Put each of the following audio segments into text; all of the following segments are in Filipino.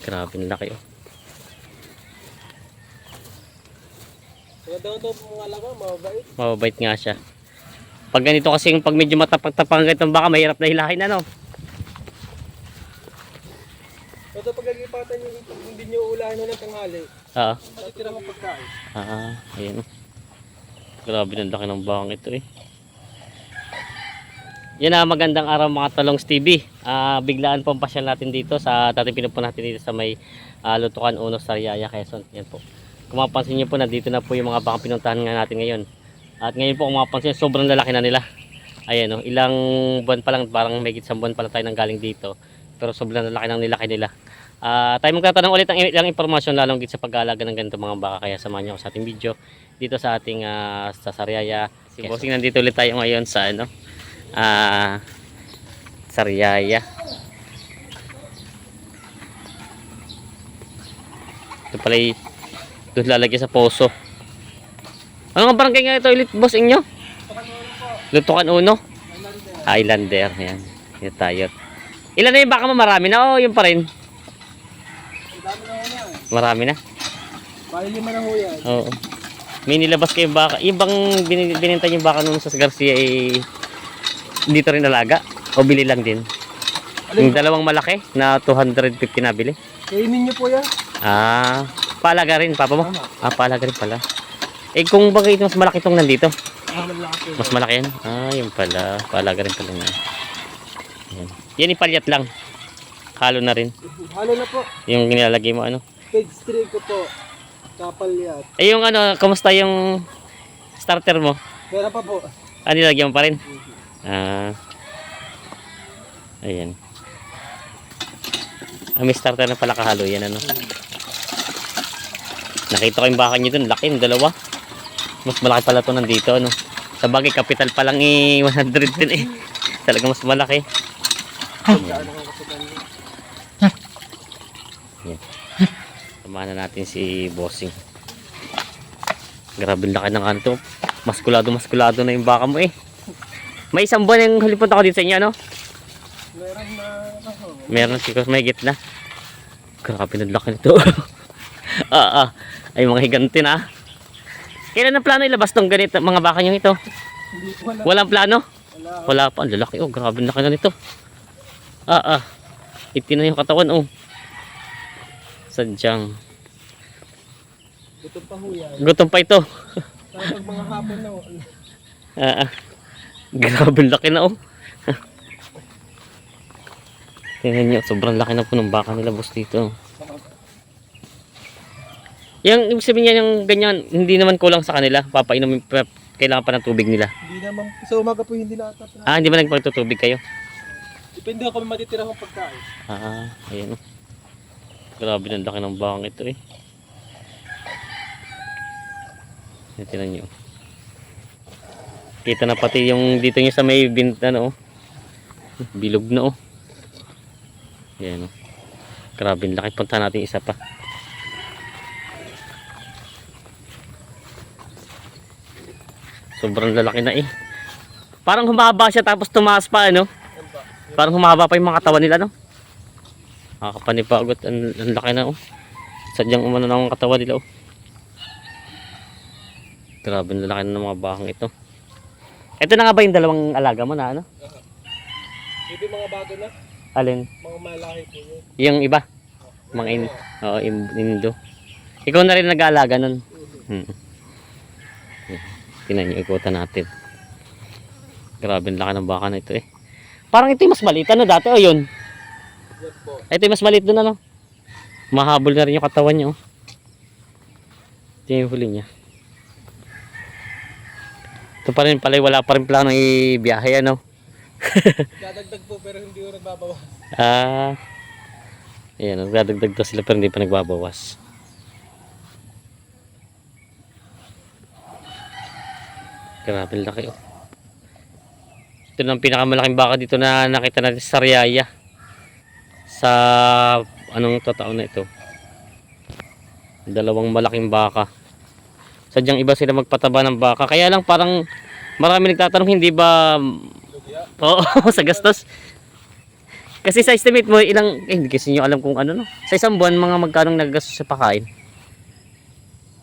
Grabe ang laki oh. Mabait. Mababait nga siya. Pag ganito kasi pag medyo matapang-tapang ganito baka mahirap na hilahin ano. Ito pag nagipatan nyo, hindi nyo ulahan ng tanghali. Oo. Matitira mo pagkain. Ah, ayun. Grabe ng laki ng bakang ito eh. Yan na magandang araw mga talong TV. Ah, biglaan po ang pasyal natin dito sa tatipin po natin dito sa may ah, Lutukan Uno Sariaya Quezon. Yan po. Kung mapansin niyo po nandito na po yung mga bakang pinuntahan nga natin ngayon. At ngayon po kung mapansin sobrang lalaki na nila. Ayan oh, ilang buwan pa lang parang may isang buwan pa lang tayo nang galing dito. Pero sobrang lalaki ng nilaki nila. Ah, tayo magtatanong ulit ng ilang impormasyon lalong git sa pag-aalaga ng ganito mga baka kaya samahan niyo ako sa ating video dito sa ating ah, sa Sariaya. Si Bossing nandito ulit tayo ngayon sa ano ah Sariaya. Ito pala doon lalagyan sa poso. Ano nga barangay nga ito ulit bossing nyo? Lutukan uno. Highlander. Yan. Yan tayo. Ilan na yung baka mo? Marami na o yun pa rin? Marami na. Bali lima na ho yan. Oo. May nilabas kayo baka. Yung bang bin- bininta yung baka nung sa Garcia eh dito rin alaga? O bili lang din? Yung dalawang malaki na 250 na bili? Kainin nyo po yan. Ah, paalaga rin, papa mo? Tama. Ah, paalaga rin pala. Eh kung bagay mas malaki itong nandito, Ah, malaki. mas malaki yan. Ah, yun pala. Paalaga rin pala na. Yan. Yan ipalyat lang. Halo na rin. Ano na po? Yung nilalagay mo ano. Page 3 ko po. Kapal yan. Eh yung ano, kamusta yung starter mo? Meron pa po. Ah, nilagyan mo pa rin? Ah. Ayan. Ah, may starter na pala kahalo yan ano. Nakita ko yung baka nyo dun, laki yung dalawa. Mas malaki pala to nandito ano. Sa bagay, kapital pa lang eh, 100 din eh. Talaga mas malaki. Kapitan nyo? Samahan na natin si Bossing. Grabe laki ng kanto. Maskulado, maskulado na yung baka mo eh. May isang buwan yung halipunta ko dito sa inyo, ano? Meron na ako. Meron siguro may gitna. Grabe ng laki nito. ah, ah. Ay mga higantin ah. Kailan na plano ilabas tong ganito mga baka nyo ito? Hindi wala. Walang plano? Wala. Wala pa. Ang lalaki. Oh, grabe laki na nito. Ah, ah. Itin na yung katawan oh. Sadyang. Gutom pa ho yan. Gutom pa ito. Pag mga hapon na. Ah, ah. Grabe laki na oh. Tingnan nyo, sobrang laki na po ng baka nila boss dito. Yung ibig sabihin niya yung ganyan, hindi naman kulang sa kanila. Papainom, pa, kailangan pa ng tubig nila. Hindi naman. Sa umaga po hindi lahat. na- Ah, hindi ba nagpagtutubig kayo? Depende ako kung matitira kong pagkain. Ah, ayan oh. Grabe ng laki ng bakang ito eh. Tingnan nyo. Kita na pati yung dito nyo sa may bint, ano. Bilog na oh. Yan oh. Grabe laki. Punta natin isa pa. Sobrang lalaki na eh. Parang humaba siya tapos tumaas pa ano. Parang humaba pa yung mga katawan nila, no? Nakakapanipagot. Ang, ang laki na, oh. Sadyang umano na ang katawan nila, oh. Grabe, lalaki na ng mga bakang ito. Ito na nga ba yung dalawang alaga mo na, ano? Ito yung mga bago na. Alin? Mga malaki po yun. Yung iba? Mga in, oo, in- indo. Ikaw na rin nag-aalaga nun. Hmm. Tinan nyo, ikutan natin. Grabe, ang laki ng baka na ito, eh. Parang ito yung mas maliit, ano dati, o yun? Yan po. Ito yung mas maliit doon ano. Mahabol na rin yung katawan niya oh. Ito yung huli niya. Ito pa rin pala wala pa rin plano ibiyahe ano. Dadagdag po pero hindi ko nagbabawas. Ah. Ayan, nagdadagdag daw sila pero hindi pa nagbabawas. Grabe laki oh. Ito na ang pinakamalaking baka dito na nakita natin sa Sariaya. Sa anong totoo na ito. Dalawang malaking baka. Sadyang iba sila magpataba ng baka. Kaya lang parang marami nagtatanong hindi ba. Oo, sa gastos. Kasi sa estimate mo, ilang, eh, hindi kasi nyo alam kung ano, no? Sa isang buwan, mga magkano nagagastos sa pakain?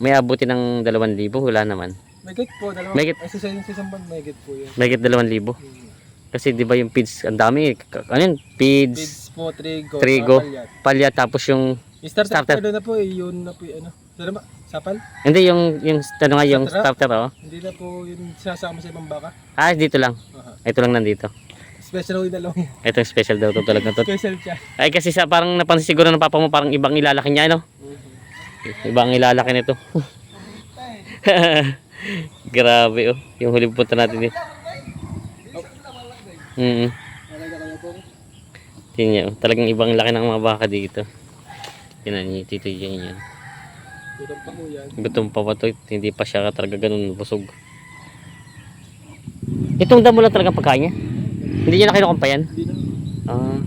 May abutin ng 2,000, wala naman. May gate po, dalawa. May gate. Ay, sa sa isang band, may gate po yun. May 2,000. Hmm. Kasi di ba yung feeds, ang dami, eh. Ano yun, feeds, Feeds po, trigo, Trigo. palya, tapos yung, Yung starter, Starter. starter. na po eh, yun na po yung ano. Ano ba? Sapal? hindi yung, yung, ano nga, yung Starter? starter, oh. Hindi na po yung sinasama sa ibang baka. Ah, dito lang. Aha. Ito lang nandito. Special yung dalawang yan. Ito yung special daw to talaga to. Special siya. Ay kasi sa parang napansin siguro ng papa mo parang ibang ilalaki niya no. Ibang ilalaki nito. Grabe oh. Yung huli punta natin din. Mm. Tingnan niyo, oh. talagang ibang laki ng mga baka dito. Tingnan niyo, tito yan yan. Tutong pa po yan. Gutom pa ba to? Hindi pa siya talaga ganun busog. Itong damo lang talaga pagkain niya. Hindi niya nakinukuha pa yan. Hindi na. Ah,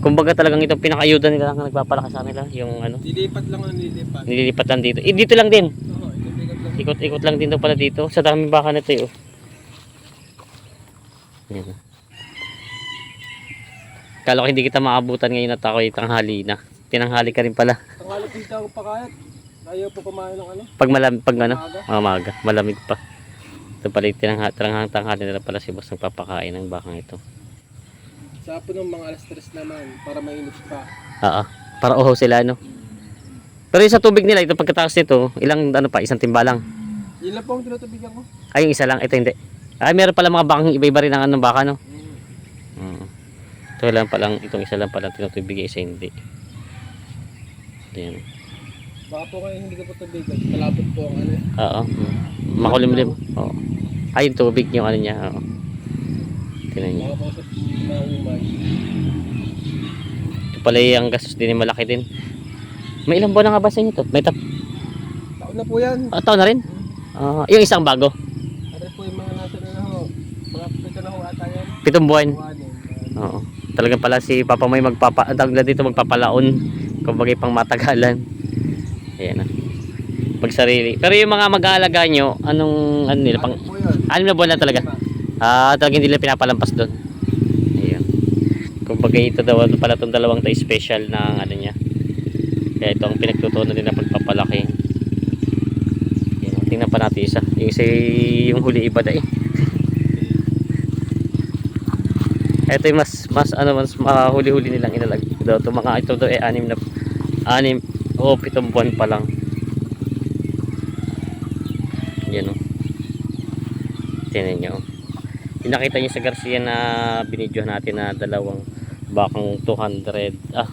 kumbaga talagang itong pinakayuda nila ang nagpapalaki sa kanila. Yung ano, Lilipat lang ang lilipat. nililipat lang dito. Eh, dito lang din. Oo, ikot-ikot lang. Ikot-ikot lang din daw pala dito. Sa daming baka nito eh. oh. Yan. Kala ko hindi kita maabutan ngayon at ako'y tanghali na. Tinanghali ka rin pala. Tangalat dito ako pakayat. Ayaw po kumain ng ano. Pag malam, pag ano, Umaga. mamaga, malamig pa. Ito pala yung tinangha, tanghang tanghali nila pala si boss nagpapakain ng bakang ito. Sa po ng mga alas tres naman para mainit pa. Oo. Para uhaw sila no. Pero yung sa tubig nila, ito pagkatapos nito, ilang ano pa, isang timba lang. Lang po ang tinutubigan ko. Ay, yung isa lang, ito hindi. Ay, meron pala mga bakang iba-iba rin ang anong baka no. Mm. Ito lang palang, itong isa lang palang tinutubig, isa hindi. Yan. Baka po kayo hindi ko po tubigan. Malapot po ang ano. eh. Oo. Makulimlim. Oo. Ay, yung tubig yung ano niya. Oo. Tingnan niyo. Maumay. Ito pala yung gastos din, yung malaki din. May ilang buwan na nga ba sa inyo to? May tap Taon na po yan. ah, taon na rin? Ah, yung isang bago. Ano po yung mga nasa na ho. Mga pito na ho ata yan. Pitong buwan. Oo. Talagang pala si Papa May magpapa ang dito magpapalaon. Kumbaga pang matagalan. Ayan na. Pag sarili. Pero yung mga mag-aalaga nyo, anong ano nila pang Ano anim na buwan na talaga. Ah, talagang hindi nila pinapalampas doon. Ayan. Kumbaga ito daw ito pala itong dalawang tayo special na ano niya. Kaya ito ang pinagtutunan nila pagpapalaki. Ayan. Tingnan pa natin isa. Yung isa yung huli iba da eh. Ito yung mas mas ano mas mahuli-huli nilang inalag. Daw ito mga ito daw eh anim na anim o pitong buwan pa lang. Yan o. Tingnan nyo. Yung nakita nyo sa Garcia na binidyohan natin na dalawang bakang 200 ah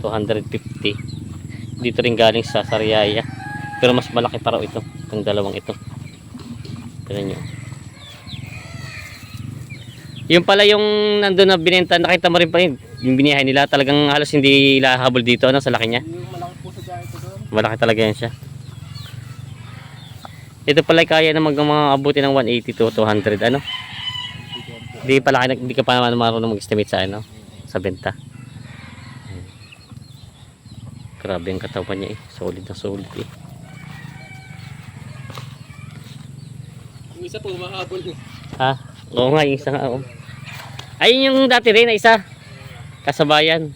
250 dito rin galing sa Sariaya. Pero mas malaki pa raw ito itong dalawang ito. Tingnan nyo yung pala yung nandun na binenta. Nakita mo rin pa yun yung biniyahe nila talagang halos hindi lahabol dito ano sa laki niya malaki talaga yan siya ito pala ay kaya na mag mga abuti ng 180 to 200 ano hindi pala hindi ka pa naman marunong mag-estimate sa ano sa benta grabe ang katawan niya eh solid na solid eh Yung isa po mahabol. ha oo nga yung isa nga oo. ayun yung dati rin na isa kasabayan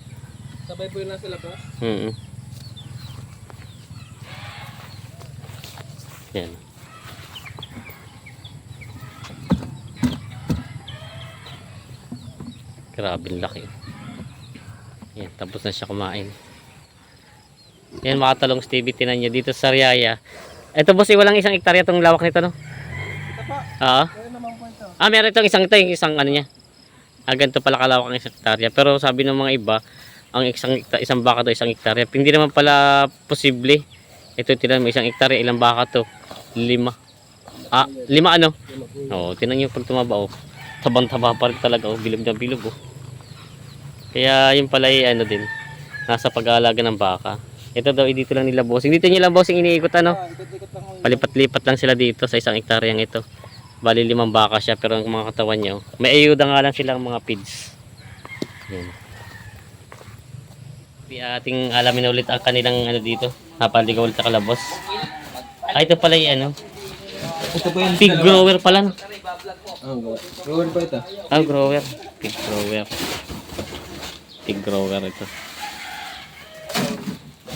Sabay po yung nasa labas. Mm. Yan. Grabe laki. Yan, tapos na siya kumain. Yan mga talong Stevie, tinan nyo dito sa Riaya. Ito boss, eh, walang isang hektarya tong lawak nito, no? Ito pa. Oo. Po ito. Ah, meron itong isang ito, isang ano niya. Ah, ganito pala kalawak ang isang hektarya. Pero sabi ng mga iba, ang isang, isang baka to isang hektarya. Hindi naman pala posible. Ito, tinan mo, isang hektarya, ilang baka to? Lima. Ah, lima ano? Yung Oo, tinan nyo pag tumaba, oh. Tabang-taba pa rin talaga, oh. Bilog na bilog, oh. Kaya yun pala ay ano din, nasa pag-aalaga ng baka. Ito daw, dito lang nila bossing. Dito nila bossing iniikot, ano? Ah, yun. Palipat-lipat lang sila dito sa isang hektaryang ito. Bali limang baka siya pero ang mga katawan niya, oh, may ayuda nga lang silang mga feeds. Yan. Ating alamin ulit ang kanilang ano dito. Napaligaw ulit ang kalabos. Ah, ito pala yung ano, Ito po yung pig grower pala. no? Gawa. Rowan po ito. Ah, grower. Pig grower. pig grower ito.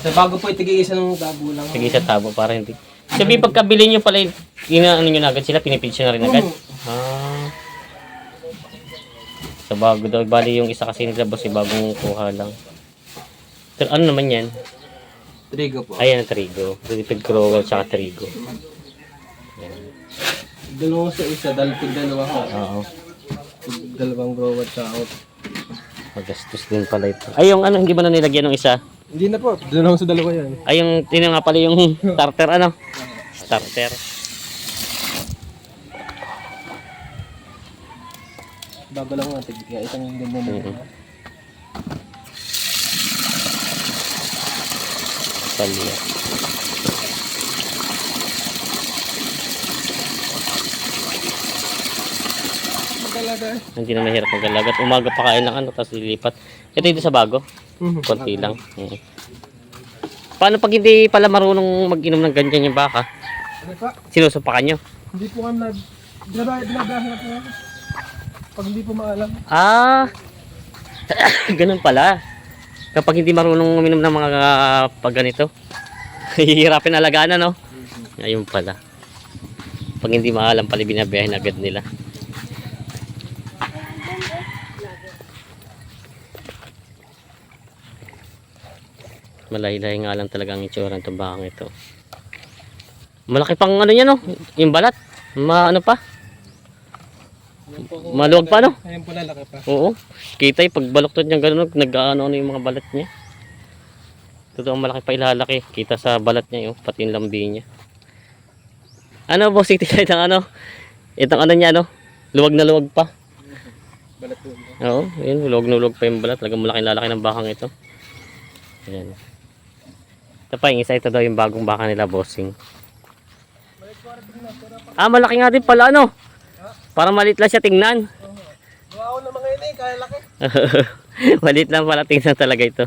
Sa bago po, itigay isa ng tabo lang. Sige sa tabo para hindi. Sabi pagkabili nyo pala, ina ano nyo na agad sila, pinipitch nyo na rin agad. Ah. Sa bago daw, bali yung isa kasi nila boss, eh, bagong kuha lang. Pero ano naman yan? Trigo po. Ayan, trigo. Pig grower tsaka trigo. Dalawa sa isa, dahil pag dalawa ko. Oo. Dalawang grower sa out. Magastos din pala ito. Ay, yung ano, hindi ba na nilagyan ng isa? Hindi na po, dalawa sa dalawa yan. Ay, yung, yun nga pala yung starter, ano? Starter. Bago lang natin, kaya isang ganyan na. Mhm. Palya. Talaga. Hindi na mahirap maggalagat. Umaga pa kain ng ano, tapos lilipat. Ito dito sa bago. Mhm. Konti lang. Mhm. Paano pag hindi pala marunong mag-inom ng ganyan yung baka? Ano pa? Sinusupakan nyo? Hindi po kami nag... Binabahe na po. Pag hindi po maalam. Ah! Ganun pala. Kapag hindi marunong uminom ng mga pag ganito, hihirapin alagaan na, no? Ayun pala. Pag hindi maalam pala, binabiyahin agad nila. Malaylay nga lang talaga ang itsura ng bakang ito. Malaki pang ano yan, no? Yung balat. Ma ano pa? Po, Maluwag pa, no? Ayan po lalaki pa. Oo. Kita yung pagbaluktot niya gano'n, nag-ano ano yung mga balat niya. Totoo malaki pa ilalaki. Kita sa balat niya yung pati yung lambi niya. Ano boss, iti kahit ang ano? Itong ano niya ano? Luwag na luwag pa. Balat po. Oo, yun, luwag na luwag pa yung balat. Talagang malaki lalaki ng bakang ito. Ayan. Ito pa, yung isa ito daw yung bagong baka nila, bossing. Ah, malaki nga din pala, ano? Para maliit lang siya tingnan. Wow na mga ini, kaya laki. maliit lang pala tingnan talaga ito.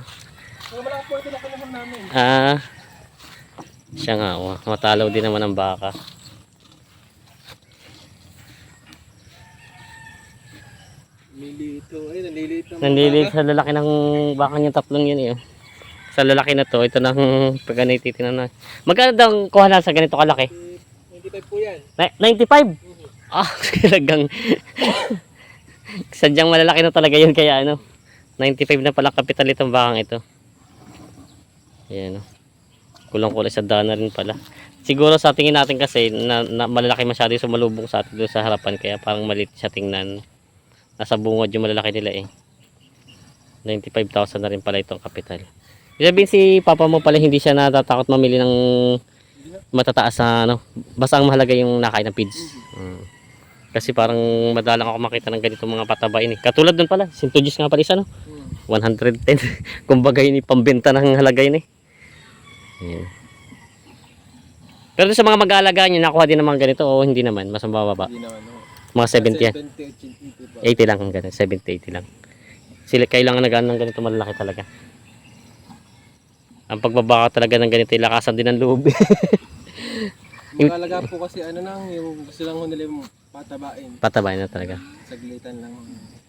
Malaki po ito, naman namin. Ah, siya nga, oh, matalaw din naman ang baka. Nilito. Ay, nalilito. naman Nanlilit sa lalaki ng baka niya tatlong yun eh. Sa lalaki na to, ito nang pagka naititinan na. Magkano daw ang kuha na sa ganito kalaki? baka. Hindi pa po yan. Na- 95? Ah, talagang sadyang malalaki na talaga yun kaya ano. 95 na pala kapital itong bakang ito. Ayan oh. Kulang-kulang sa dana rin pala. Siguro sa tingin natin kasi na, na malalaki masyado yung sumalubong sa atin doon sa harapan kaya parang maliit siya tingnan. Nasa bungod yung malalaki nila eh. 95,000 na rin pala itong kapital. Sabihin si papa mo pala hindi siya natatakot mamili ng matataas na ano. Basta ang mahalaga yung nakain ng feeds. Mm. Kasi parang madalang ako makita ng ganito mga patabain eh. Katulad dun pala, Sintugis nga pala isa no. Hmm. 110. Kumbaga yun pambenta ng halaga yun eh. Ayan. Pero sa mga mag-aalaga nyo, nakuha din naman ganito o hindi naman, mas mababa. Hindi naman. no. Mga 70 yan. 70, 80 pa. 80 lang ang ganun, 70, 80 lang. Sila kailangan na ng ganito malalaki talaga. Ang pagbabaka talaga ng ganito, lakasan din ng loob. Mga alaga po kasi ano nang yung gusto lang nila patabain. Patabay na talaga. Saglitan lang.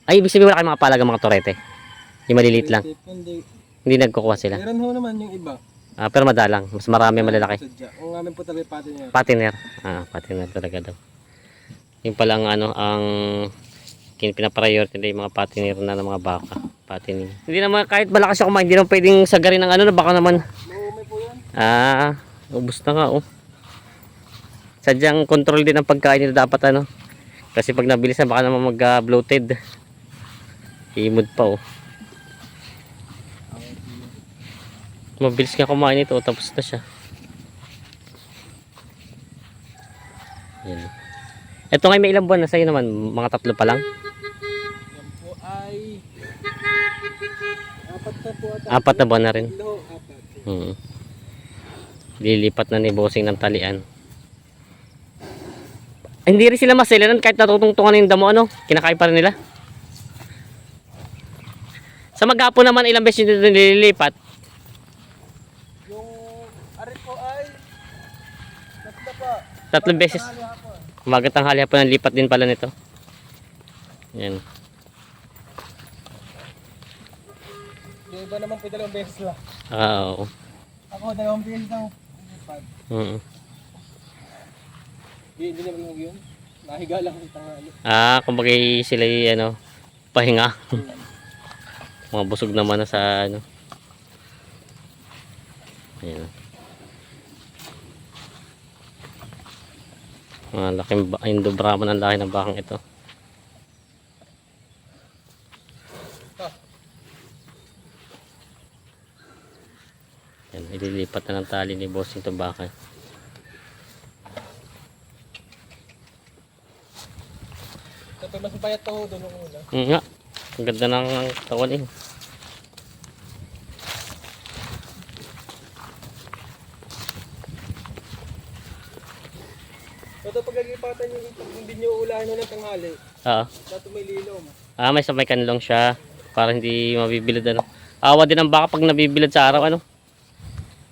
Ay, ibig sabihin wala kayong mga palaga mga torete. Yung maliliit lang. Hindi. Hindi nagkukuha sila. Meron ho naman yung iba. Ah, pero madalang. Mas marami malalaki. Ang amin po talaga pati niya. Patiner. Ah, patiner talaga daw. Yung palang ano, ang pinapriority nila yung mga patiner na ng mga baka. Patiner. Hindi naman kahit malakas ako kumain, hindi naman pwedeng sagarin ng ano na baka naman. Maumay po yan. Ah, ubos na nga oh. Sadyang control din ang pagkain nila dapat ano. Kasi pag nabilis na baka naman mag-bloated. Himod pa oh. Mabilis nga kumain ito, oh, tapos na siya. Yan. Ito nga may ilang buwan na sa'yo naman, mga tatlo pa lang. Yan po ay apat na po. Apat na buwan na rin. Hmm. Lilipat na ni bossing ng talian. Ay, hindi rin sila masilinan kahit natutungtungan yung damo ano. Kinakain pa rin nila. Sa maghapon naman ilang beses nito nililipat. Yung ari po ay tatlo pa. Tatlong beses. Umaga tanghali hapon ang lipat din pala nito. Yan. iba naman po dalawang beses lang. Ah, oo. Ako dalawang beses lang. Mm. Hindi, hindi naman yun. Nahiga lang ng tanghali. Ah, kumbaga sila yung, ano, pahinga. Mga busog naman na sa ano. Ayan. Mga laking ba- Indo Brahman ang laki ng bakang ito. Yan, ililipat na ng tali ni Bossing itong baka. Payat to doon ang una. Mm, nga. Ang ganda ng tawan eh. Ito pag nagipatan nyo hindi nyo ulahin ng tanghali. Ah. Dato may lilom. Ah, may sabay kanlong siya para hindi mabibilad ano. Awa din ang baka pag nabibilad sa araw ano.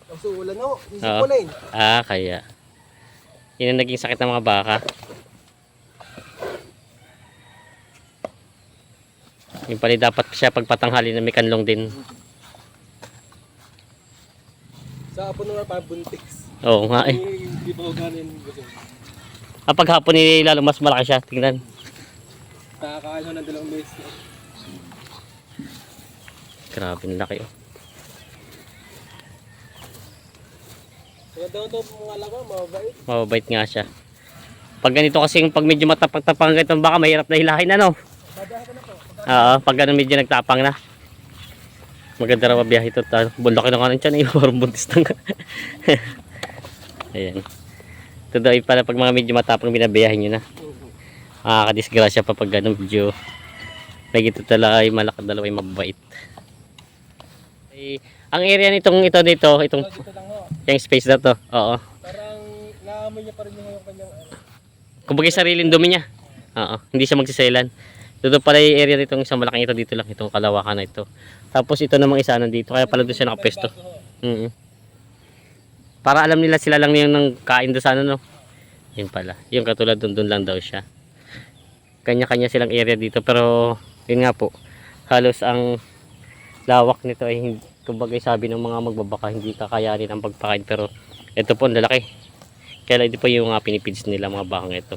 Ang suulan no, Oo. sisipunin. Ah, kaya. Yun ang naging sakit ng mga baka. Yung pala dapat siya pagpatanghali na may kanlong din. Sa apon naman pa buntiks. Oo nga eh. Hindi ganin gusto. Ah, pag hapon ni lalo mas malaki siya. Tingnan. Nakakain ho ng dalawang beses. Grabe ang laki oh. Kaya daw ito mga alaga, mababait. Mababait nga siya. Pag ganito kasing pag medyo matapang-tapang ganito baka mahirap na hilahin ano. Badahan ka na po. Oo, pag ganun medyo nagtapang na. Maganda raw biyahe ito. Bulaki na kanan eh. Parang buntis na nga. Ayan. Ito daw eh, pala pag mga medyo matapang binabiyahin nyo na. Makakadisgrasya pa pag ganun medyo. Lagi ito talaga ay malakad dalawa ay mababait. Eh, ang area nitong ito dito, itong So, dito lang ho. yung space na to. Oo. Parang naamoy niya pa rin yung kanyang ano. Kumbaga sariling dumi niya. Oo, hindi siya magsiselan. Dito pala yung area nitong isang malaking ito dito lang, itong kalawakan na ito. Tapos ito namang isa nandito, kaya pala doon siya nakapesto. Mm Para alam nila sila lang yung nang kain doon sa ano, no? Yun pala. Yung katulad doon, doon lang daw siya. Kanya-kanya silang area dito, pero yun nga po, halos ang lawak nito ay hindi, kumbaga sabi ng mga magbabaka, hindi kakayanin ang pagpakain, pero ito po, ang lalaki. Kaya hindi po yung mga pinipids nila mga bakang ito.